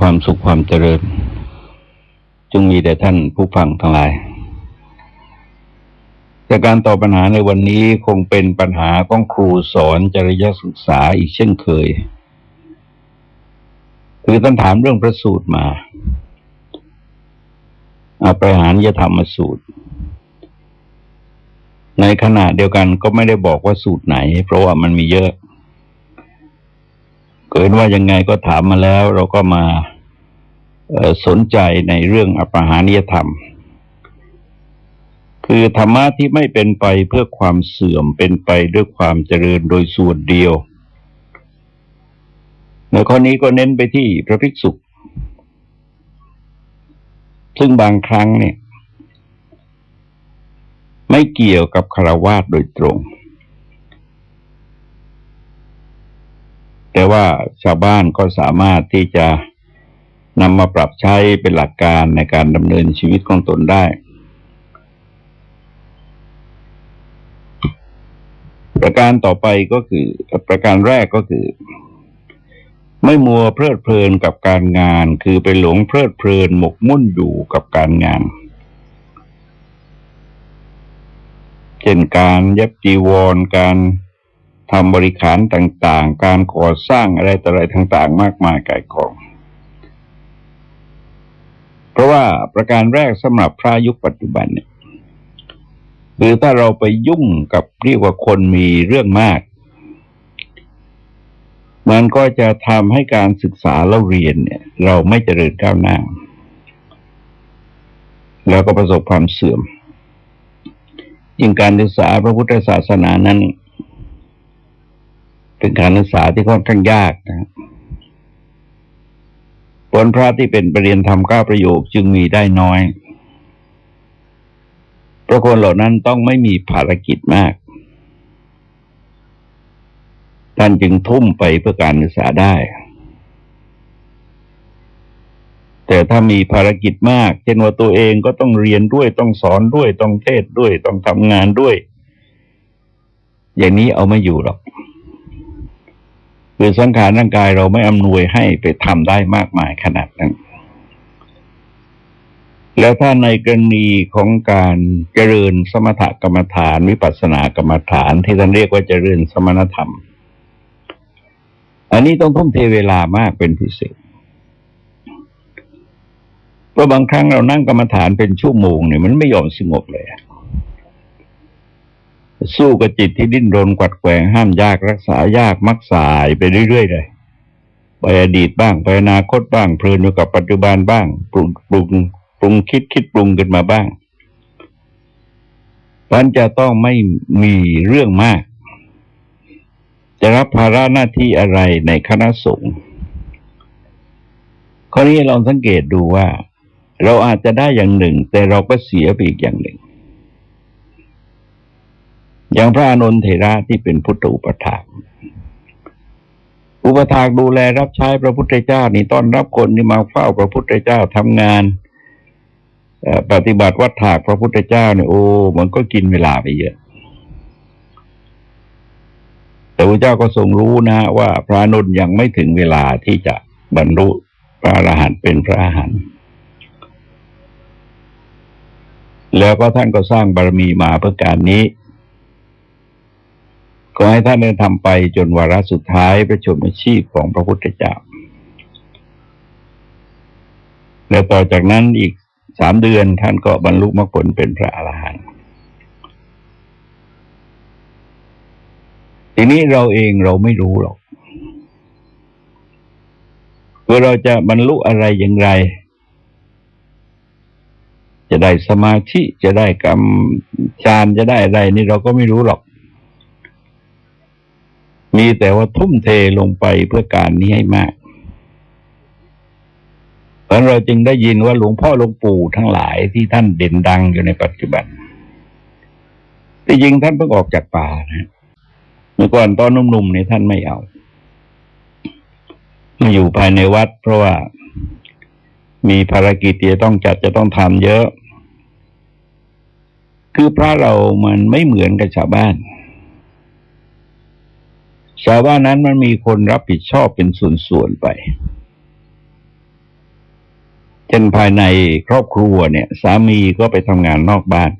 ความสุขความเจริญ จงมีแด่ท่านผู้ฟังทั้งหลาย แต่การตอบปัญหาในวันนี้คงเป็นปัญหาของครูสอนจริยศึกษาอีกเช่นเคย คือท่านถามเรื่องพระสูตรมาอาปรหารยธรรมสูตร ในขณะเดียวกันก็ไม่ได้บอกว่าสูตรไหน เพราะว่ามันมีเยอะ เกิดว่ายังไงก็ถามมาแล้ว เราก็มาสนใจในเรื่องอปหานิยธรรม คือธรรมะที่ไม่เป็นไปเพื่อความเสื่อมเป็นไปด้วยความเจริญโดยส่วนเดียว ในข้อนี้ก็เน้นไปที่พระภิกษุซึ่งบางครั้งเนี่ย ไม่เกี่ยวกับคารวาสโดยตรง แต่ว่าชาวบ้านก็สามารถที่จะนำมาปรับใช้เป็นหลักการในการดำเนินชีวิตของตนได้ ประการต่อไปก็คือ ประการแรกก็คือ ไม่มัวเพลิดเพลินกับการงาน คือไปหลงเพลิดเพลินหมกมุ่นอยู่กับการงานเช่นการย็บจีวรการ ทำบริขารต่างๆ การก่อสร้างอะไรต่ออะไรต่าง ๆ มากมายกายกอง เพราะว่าประการแรกสำหรับพระยุคปัจจุบันเนี่ยคือถ้าเราไปยุ่งกับเรียกว่าคนมีเรื่องมาก มันก็จะทำให้การศึกษาเราเรียนเนี่ย เราไม่เจริญก้าวหน้า แล้วก็ประสบความเสื่อมยิ่งการศึกษาพระพุทธศาสนานั้น เป็นการศึกษาที่ค่อนข้างยากนะผลพระที่เป็นประเรียนธรรมก้าประโยคจึงมีได้น้อยเพราะคนเหล่านั้นต้องไม่มีภารกิจมาก ท่านจึงทุ่มไปเพื่อการศึกษาได้ แต่ถ้ามีภารกิจมาก เช่นว่าตัวเองก็ต้องเรียนด้วย ต้องสอนด้วย ต้องเทศด้วย ต้องทำงานด้วย อย่างนี้เอาไม่อยู่หรอก คือสังขารร่างกายเราไม่อำนวยให้ไปทำได้มากมายขนาดนั้น แล้วถ้าในกรณีของการเจริญสมถกรรมฐาน วิปัสสนากรรมฐานที่ท่านเรียกว่าเจริญสมณธรรม อันนี้ต้องทุ่มเทเวลามากเป็นพิเศษเพราะบางครั้งเรานั่งกรรมฐานเป็นชั่วโมงเนี่ยมันไม่ยอมสงบเลย สู้กับจิตที่ดิ้นรนกวัดแกงห้ามยากรักษายากมักสายไปเรื่อยๆเลยไปอดีตบ้างไปอนาคตบ้างเพลินอยู่กับปัจจุบันบ้าง ปรุงปรุงปรุงคิดคิดปรุงขึ้นมาบ้างมันจะต้องไม่มีเรื่องมาก จะรับภาระหน้าที่อะไรในคณะสงฆ์ข้อนี้ลองสังเกตดูว่า เราอาจจะได้อย่างหนึ่ง แต่เราก็เสียไปอีกอย่างหนึ่ง อย่างพระอนนเถระที่เป็นพุทธอุปถากอุปถากดูแลรับใช้พระพุทธเจ้านี่ต้อนรับคนที่มาเฝ้าพระพุทธเจ้าทำงานปฏิบัติวัดถากพระพุทธเจ้าเนี่ยโอ้มันก็กินเวลาไปเยอะ แต่พระเจ้าก็ทรงรู้นะว่าพระนนยังไม่ถึงเวลาที่จะบรรลุพระอรหันต์เป็นพระอรหันต์แล้วก็ท่านก็สร้างบารมีมาเพื่อการนี้ ขอให้ท่านได้ทำไปจนวาระสุดท้ายประชมอาชีพของพระพุทธเจ้า แล้วต่อจากนั้นอีกสามเดือนท่านก็บรรลุมรรคผลเป็นพระอรหันต์ทีนี้เราเองเราไม่รู้หรอกว่าเราจะบรรลุอะไรอย่างไร จะได้สมาธิจะได้กรรมฌานจะได้อะไรนี่เราก็ไม่รู้หรอก มีแต่ว่าทุ่มเทลงไปเพื่อการนี้ให้มากเพราะเราจึงได้ยินว่าหลวงพ่อหลวงปู่ทั้งหลายที่ท่านเด่นดังอยู่ในปัจจุบันที่จริงท่านเพิ่งออกจากป่านะเมื่อก่อนตอนนุ่มๆเนี่ยท่านไม่เอา มาอยู่ภายในวัด เพราะว่ามีภารกิจที่จะต้องจัดจะต้องทำเยอะ คือพระเรามันไม่เหมือนกับชาวบ้าน ชาวบ้านนั้นมันมีคนรับผิดชอบเป็นส่วนๆไปช่นภายในครอบครัวเนี่ย สามีก็ไปทำงานนอกบ้าน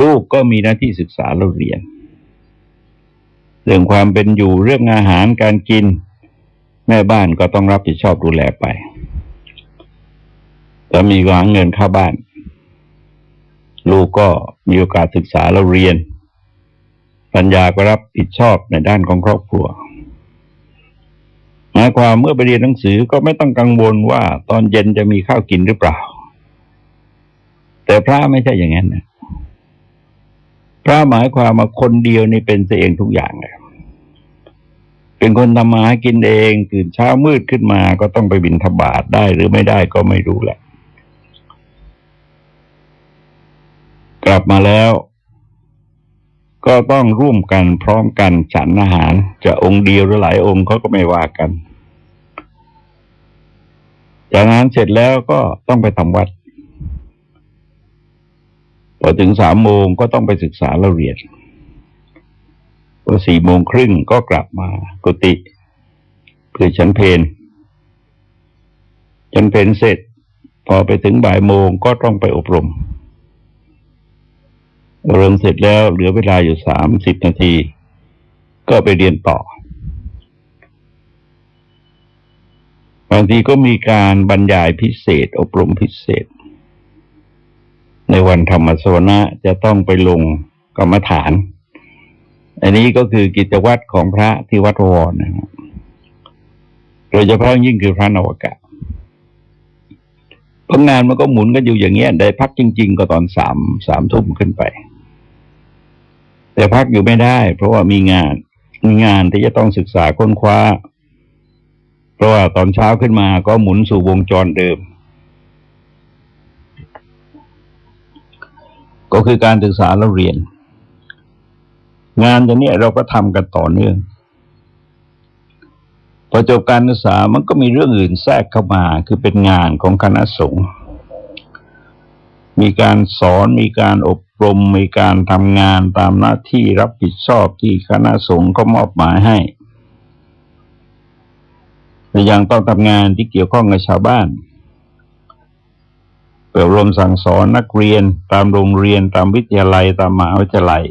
ลูกก็มีหน้าที่ศึกษาเราเรียน เรื่องความเป็นอยู่เรื่องอาหารการกิน แม่บ้านก็ต้องรับผิดชอบดูแลไปสามีก็หาเงินเข้าบ้าน ลูกก็มีโอกาสศึกษาเราเรียน ปัญญาก็รับผิดชอบในด้านของครอบครัวหมายความเมื่อไปเรียนหนังสือก็ไม่ต้องกังวลว่าตอนเย็นจะมีข้าวกินหรือเปล่า แต่พระไม่ใช่อย่างนั้นนะพระหมายความว่าคนเดียวนี่เป็นเองทุกอย่างเลยเป็นคนทำมาหากินเองตื่นเช้ามืดขึ้นมาก็ต้องไปบินทบาทได้หรือไม่ได้ก็ไม่รู้แหละ กลับมาแล้ว ก็ต้องร่วมกันพร้อมกันฉันอาหาร จะองค์เดียวหรือหลายองค์เขาก็ไม่ว่ากัน จากนั้นเสร็จแล้วก็ต้องไปทำวัดพอถึงสามโมงก็ต้องไปศึกษาเราเรียนพอสี่โมงครึ่งก็กลับมากุฏิเพื่อฉันเพนฉันเพนเสร็จ พอไปถึงบ่ายโมงก็ต้องไปอบรม อบรมเสร็จแล้วเหลือเวลาอยู่สามสิบนาที ก็ไปเรียนต่อ บางทีก็มีการบรรยายพิเศษ อบรมพิเศษ ในวันธรรมสวนะจะต้องไปลงกรรมฐาน อันนี้ก็คือกิจวัตรของพระที่วัดวรนะครับโดยเฉพาะยิ่งคือพระนวกะเพราะงานมันก็หมุนกันอยู่อย่างเงี้ยได้พักจริง ๆ ก็ตอนสามสามทุ่มขึ้นไป แต่พักอยู่ไม่ได้ เพราะว่ามีงานมีงานที่จะต้องศึกษาค้นคว้า เพราะว่าตอนเช้าขึ้นมาก็หมุนสู่วงจรเดิม ก็คือการศึกษาแล้วเรียน งานตัวนี้เราก็ทำกันต่อเนื่องพอจบการศึกษามันก็มีเรื่องอื่นแทรกเข้ามา คือเป็นงานของคณะสงฆ์มีการสอนมีการอบ รมมีการทำงานตามหน้าที่รับผิดชอบที่คณะสงฆ์ก็มอบหมายให้แต่ยังต้องทำงานที่เกี่ยวข้องกับชาวบ้านเปิดรมสั่งสอนนักเรียนตามโรงเรียนตามวิทยาลัยตามมหาวิทยาลัย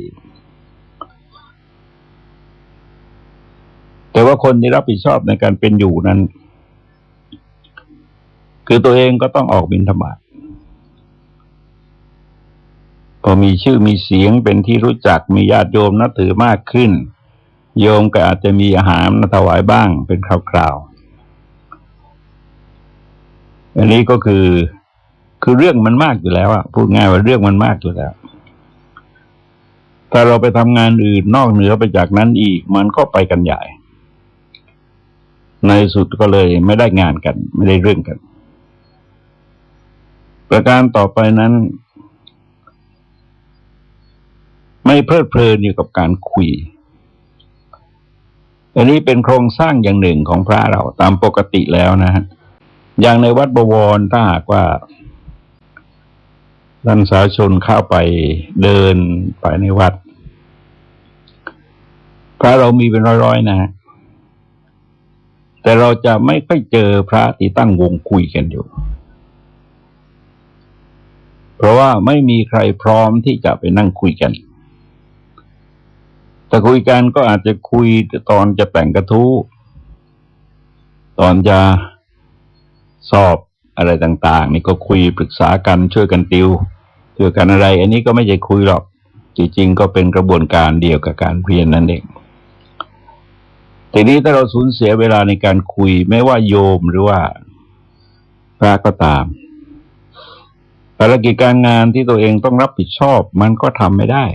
แต่ว่าคนที่รับผิดชอบในการเป็นอยู่นั้น คือตัวเองก็ต้องออกบินธบาต พอมีชื่อมีเสียงเป็นที่รู้จักมีญาติโยมนับถือมากขึ้น โยมก็อาจจะมีอาหารมาถวายบ้างเป็นคราวๆอันนี้ก็คือ คือเรื่องมันมากอยู่แล้วอะพูดง่ายว่าเรื่องมันมากอยู่แล้วถ้าเราไปทำงานอื่นนอกเหนือไปจากนั้นอีก มันก็ไปกันใหญ่ ในสุดก็เลยไม่ได้งานกัน ไม่ได้เรื่องกัน ประการต่อไปนั้น ไม่เพลิดเพลินอยู่กับการคุย อันนี้เป็นโครงสร้างอย่างหนึ่งของพระเราตามปกติแล้วนะฮะ อย่างในวัดบวรถ้าหากว่าท่านสาชนเข้าไปเดินไปในวัด พระเรามีเป็นร้อยๆนะแต่เราจะไม่ค่อยเจอพระที่ตั้งวงคุยกันอยู่ เพราะว่าไม่มีใครพร้อมที่จะไปนั่งคุยกัน แต่คุยกันก็อาจจะคุยตอนจะแต่งกระทู้ตอนจะสอบอะไรต่าง ๆ นี่ก็คุยปรึกษากันช่วยกันติวช่วยกันอะไร อันนี้ก็ไม่ใช่คุยหรอก จริงๆก็เป็นกระบวนการเดียวกับการเรียนนั่นเองทีนี้ถ้าเราสูญเสียเวลาในการคุยไม่ว่าโยมหรือว่าพระก็ตามภารกิจการงานที่ตัวเองต้องรับผิดชอบ มันก็ทำไม่ได้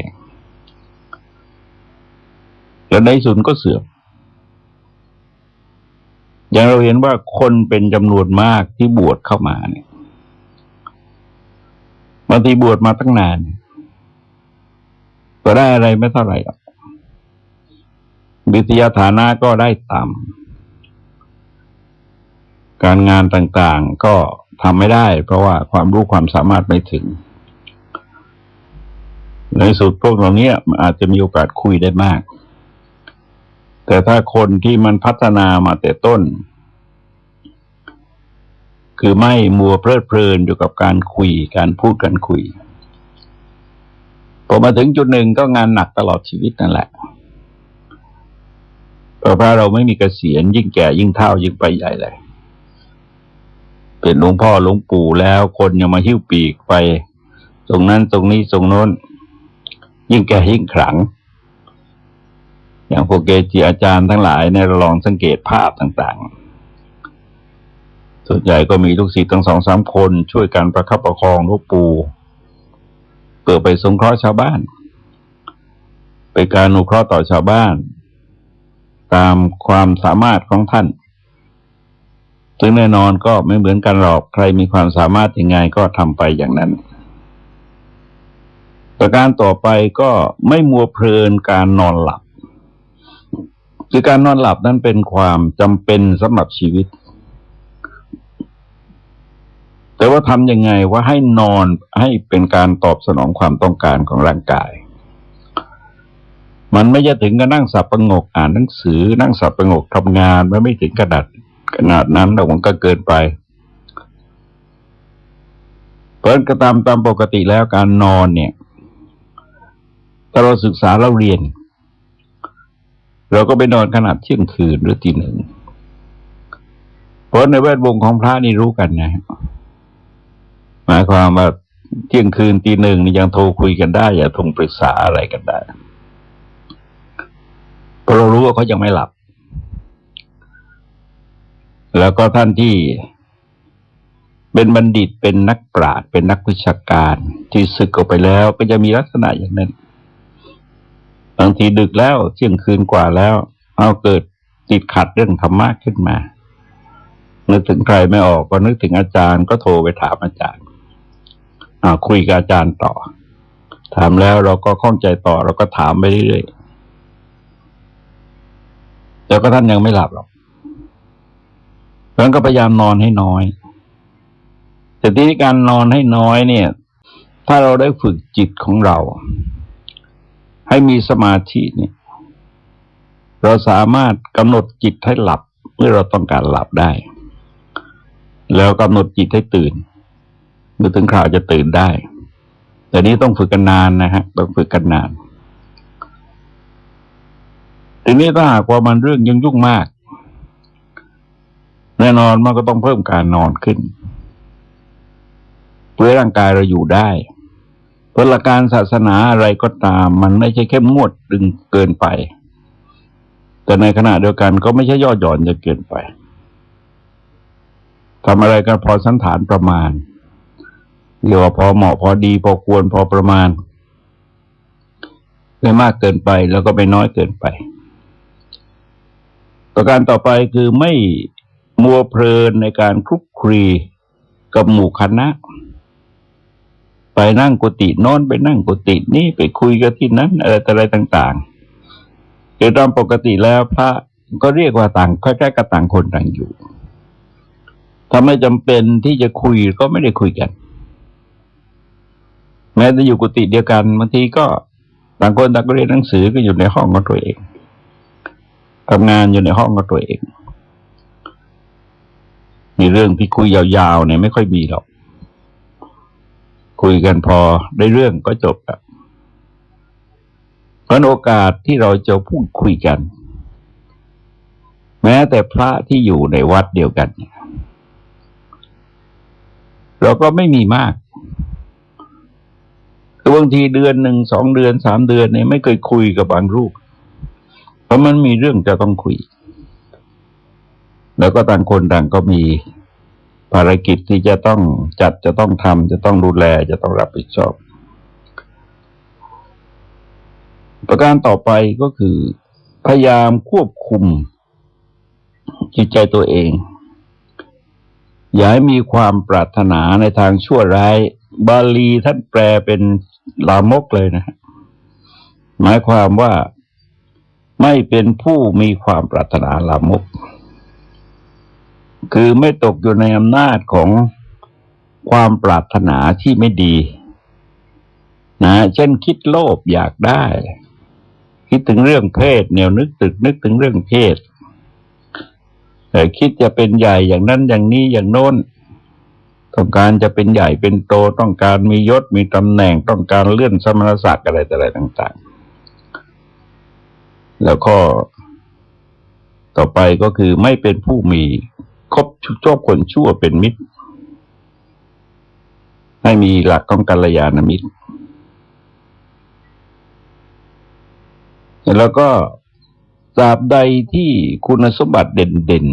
แล้วในสุดก็เสื่อมอย่างเราเห็นว่าคนเป็นจำนวนมากที่บวชเข้ามาเนี่ยบางทีบวชมาตั้งนานก็ได้อะไรไม่เท่าไหร่หรอกวิทยาฐานะก็ได้ต่ำการงานต่างๆก็ทำไม่ได้ เพราะว่าความรู้ความสามารถไม่ถึง ในสุดพวกเหล่านี้ยอาจจะมีโอกาสคุยได้มาก แต่ถ้าคนที่มันพัฒนามาแต่ต้น คือไม่มัวเพลิดเพลินอยู่กับการคุยการพูดกันคุยพอมาถึงจุดหนึ่งก็งานหนักตลอดชีวิตนั่นแหละเพราะว่าเราไม่มีเกษียณยิ่งแก่ยิ่งเท่ายิ่งไปใหญ่เลย เป็นหลวงพ่อหลวงปู่แล้วคนยังมาหิ้วปีกไป ตรงนั้นตรงนี้ตรงโน้น ยิ่งแก่ยิ่งขลัง อย่างพวกเกจิอาจารย์ทั้งหลายเนี่ยเราลองสังเกตภาพต่างๆ ส่วนใหญ่ก็มีลูกศิษย์ทั้งสองสามคนช่วยกันประคับประคองลวงปู่เปิดไปสงเคราะห์ชาวบ้านไปการอนุเคราะห์ต่อชาวบ้าน ตามความสามารถของท่านซึ่งแน่นอนก็ไม่เหมือนกันหรอกใครมีความสามารถยังไงก็ทำไปอย่างนั้น ประการต่อไปก็ไม่มัวเพลินการนอนหลับ คือการนอนหลับนั้นเป็นความจำเป็นสำหรับชีวิต แต่ว่าทำยังไงว่าให้นอนให้เป็นการตอบสนองความต้องการของร่างกาย มันไม่จะถึงกับนั่งสับประงกอ่านหนังสือ นั่งสับประงกทำงานมันไม่ถึงกระดัดขนาดนั้นแต่มันก็เกินไปเพราะก็ตามตามปกติแล้วการนอนเนี่ยถ้าเราศึกษาเราเรียน เราก็ไปนอนขนาดเที่ยงคืนหรือตีหนึ่ง เพราะในแวดวงของพระนี่รู้กันนะหมายความว่าเที่ยงคืนตีหนึ่งนี่ยังโทรคุยกันได้ อย่าทงปรึกษาอะไรกันได้เพราะเรารู้ว่าเขายังไม่หลับ แล้วก็ท่านที่เป็นบัณฑิตเป็นนักปราชญ์เป็นนักวิชาการ ที่ศึกออกไปแล้วก็จะมีลักษณะอย่างนั้น บางทีดึกแล้วเที่ยงคืนกว่าแล้ว เอาเกิดติดขัดเรื่องธรรมะขึ้นมา นึกถึงใครไม่ออกก็นึกถึงอาจารย์ก็โทรไปถามอาจารย์อาคุยกับอาจารย์ต่อ ถามแล้วเราก็ข้องใจต่อเราก็ถามไปเรื่อยๆแต่ก็ท่านยังไม่หลับหรอกเพราะนั้นก็พยายามนอนให้น้อย แต่ที่นี้การนอนให้น้อยเนี่ย ถ้าเราได้ฝึกจิตของเรา ให้มีสมาธิเนี่ย เราสามารถกำหนดจิตให้หลับเมื่อเราต้องการหลับได้ แล้วกำหนดจิตให้ตื่นเมื่อถึงคราวจะตื่นได้ แต่นี้ต้องฝึกกันนานนะฮะ ต้องฝึกกันนาน ทีนี้ถ้าหากว่ามันเรื่องยังยุ่งมาก แน่นอนมันก็ต้องเพิ่มการนอนขึ้นเพื่อร่างกายเราอยู่ได้ พลการศาสนาอะไรก็ตาม มันไม่ใช่เข้มงวดดึงเกินไป แต่ในขณะเดียวกันก็ไม่ใช่ย่อหย่อนจนเกินไปทำอะไรกันพอสันฐานประมาณเรียกว่าพอเหมาะพอดีพอควรพอประมาณไม่มากเกินไปแล้วก็ไม่น้อยเกินไป ประการต่อไปคือไม่มัวเพลินในการคลุกคลีกับหมู่คณะ ไปนั่งกุฏิโน้นไปนั่งกุฏินี้ไปคุยกันที่นั้นอะไรอะไรต่างๆคือตามปกติแล้วพระก็เรียกว่าต่างค่อยๆกับต่างคนต่างอยู่ ถ้าไม่จำเป็นที่จะคุยก็ไม่ได้คุยกัน แม้จะอยู่กุฏิเดียวกันบางทีก็ต่างคนต่างก็เรียนหนังสือก็อยู่ในห้องของตัวเองทำงานอยู่ในห้องของตัวเอง มีเรื่องที่คุยยาวๆเนี่ยไม่ค่อยมีหรอก คุยกันพอได้เรื่องก็จบแล้วเพราะโอกาสที่เราจะพูดคุยกัน แม้แต่พระที่อยู่ในวัดเดียวกันเราก็ไม่มีมากบางทีเดือนหนึ่งสองเดือนสามเดือนเนี่ยไม่เคยคุยกับบางรูป เพราะมันมีเรื่องจะต้องคุย แล้วก็ต่างคนต่างก็มี ภารกิจที่จะต้องจัดจะต้องทำจะต้องดูแลจะต้องรับผิดชอบ ประการต่อไปก็คือ พยายามควบคุม จิตใจตัวเอง อย่าให้มีความปรารถนาในทางชั่วร้าย บาลีท่านแปลเป็นลามกเลยนะ หมายความว่าไม่เป็นผู้มีความปรารถนาลามก คือไม่ตกอยู่ในอำนาจของความปรารถนาที่ไม่ดี นะ เช่นคิดโลภอยากได้ คิดถึงเรื่องเพศแนวนึกตึกนึกถึงเรื่องเพศแต่คิดจะเป็นใหญ่อย่างนั้นอย่างนี้อย่างโน้น ต้องการจะเป็นใหญ่เป็นโตต้องการมียศมีตำแหน่งต้องการเลื่อนสมณศักดิ์อะไรต่ออะไรต่าง ๆ แล้วก็ต่อไปก็คือไม่เป็นผู้มี คบชอบคนชั่วเป็นมิตร ให้มีหลักของกัลยาณมิตร แล้วก็ตราบใดที่คุณสมบัติเด่น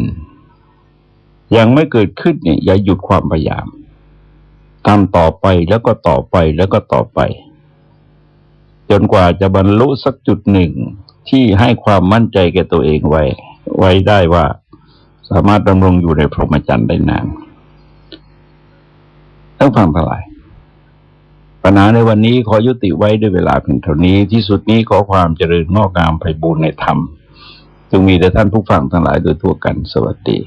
ๆ ยังไม่เกิดขึ้นเนี่ย อย่าหยุดความพยายามทำต่อไปแล้วก็ต่อไปแล้วก็ต่อไป จนกว่าจะบรรลุสักจุดหนึ่งที่ให้ความมั่นใจแก่ตัวเองไว้ ไว้ได้ว่า สามารถดำรงอยู่ในพรหมจรรย์ได้นานต้องฟังทั้งหลายปัญหาในวันนี้ขอยุติไว้ด้วยเวลาเพียงเท่านี้ ที่สุดนี้ขอความเจริญงอกงามไปบูรณนธรรมจงมีแต่ท่านผู้ฟังทั้งหลายโดยทั่วกันสวัสดี